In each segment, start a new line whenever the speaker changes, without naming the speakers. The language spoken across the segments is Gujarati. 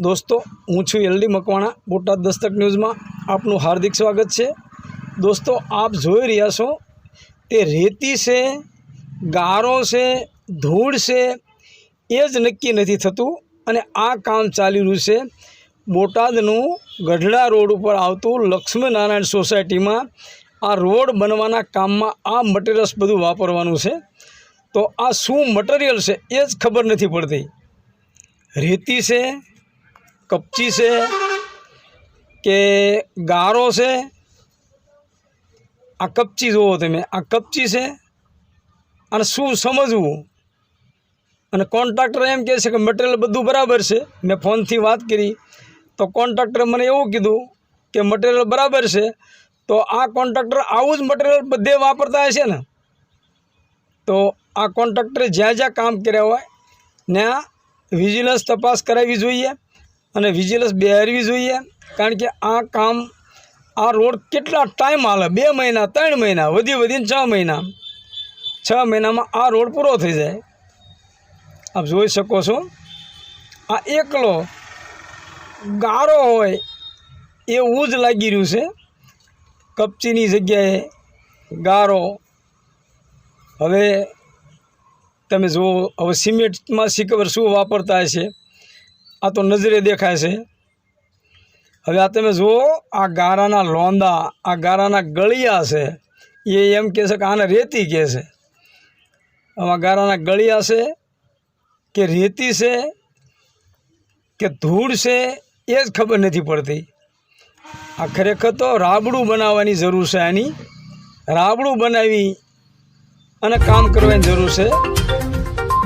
દોસ્તો, હું છું એલડી મકવાણા, બોટાદ દસ્તક ન્યૂઝમાં આપનું હાર્દિક સ્વાગત છે. દોસ્તો, આપ જોઈ રહ્યા છો તે રેતી છે, ગારો છે, ધૂળ છે, એ જ નક્કી નથી થતું અને આ કામ ચાલી રહ્યું છે બોટાદનું ગઢડા રોડ ઉપર આવતું લક્ષ્મીનારાયણ સોસાયટીમાં. આ રોડ બનવાના કામમાં આ મટીરિયલ્સ બધું વાપરવાનું છે. તો આ શું મટીરિયલ છે એ જ ખબર નથી પડતી. રેતી છે કપચી છે કે ગારો છે? આ કપચી જુઓ તમે, આ કપચી છે અને શું સમજવું? અને કોન્ટ્રાક્ટર એમ કહે છે કે મટીરિયલ બધું બરાબર છે. મેં ફોનથી વાત કરી, તો કોન્ટ્રાક્ટરે મને એવું કીધું કે મટીરિયલ બરાબર છે, તો આ કોન્ટ્રાક્ટર આવું જ મટીરિયલ બધે વાપરતા હશે ને? તો આ કોન્ટ્રાક્ટરે જ્યાં જ્યાં કામ કર્યા હોય, ત્યાં વિજિલન્સ તપાસ કરાવવી જોઈએ. અને વિજિલન્સ બેહારવી જોઈએ, કારણ કે આ કામ, આ રોડ કેટલા ટાઈમ હાલે? બે મહિના, ત્રણ મહિના, વધી વધીને છ મહિના. છ મહિનામાં આ રોડ પૂરો થઈ જાય. આપ જોઈ શકો છો, આ એકલો ગારો હોય એવું જ લાગી રહ્યું છે. કપચીની જગ્યાએ ગારો. હવે તમે જુઓ, હવે સિમેન્ટમાં શીખબર શું વાપરતા હશે? આ તો નજરે દેખાય છે. હવે આ તમે જુઓ, આ ગારાના લોંદા, આ ગારાના ગળિયા છે. એ એમ કહે છે કે આને રેતી કહે છે. આમાં ગારાના ગળિયા છે કે રેતી છે કે ધૂળ છે, એ જ ખબર નથી પડતી. આ ખરેખર તો રાબડું બનાવવાની જરૂર છે આની. રાબડું બનાવી અને કામ કરવાની જરૂર છે.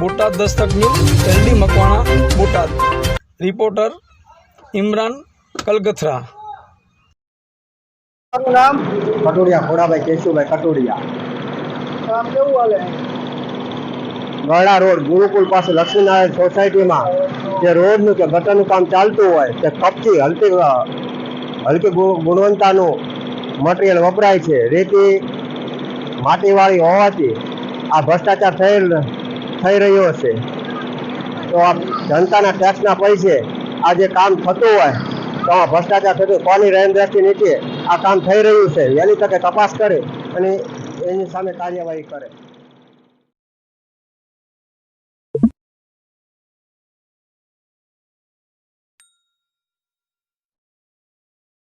બોટાદ દસ્તક ન્યૂઝ મકવાણા બોટાદ. રિપોર્ટર ઇમરાન કલગથરા.
આપનું નામ
કટોડિયા ઘોડાભાઈ કેશુભાઈ કટોડિયા
કેવું હાલે?
ગરડા રોડ ગુરુકુલ પાસે લક્ષ્મીનારાયણ સોસાયટીમાં જે રોડનું કે ગટરનું કામ ચાલતું હોય તે કપચી હલકી હલકી ગુણવત્તાનું મટીરિયલ વપરાય છે. રેતી માટીવાળી હોવાથી આ ભ્રષ્ટાચાર થયેલ થઈ રહ્યો છે. તો આ જનતાના ટેક્સના પૈસે આ જે કામ થતું હોય, તો આ ભ્રષ્ટાચાર થતું, કોની રહેમદ્રષ્ટિ નીચે, આ કામ થઈ રહ્યું છે. વહેલી તકે તપાસ કરે અને એની સામે કાર્યવાહી કરે.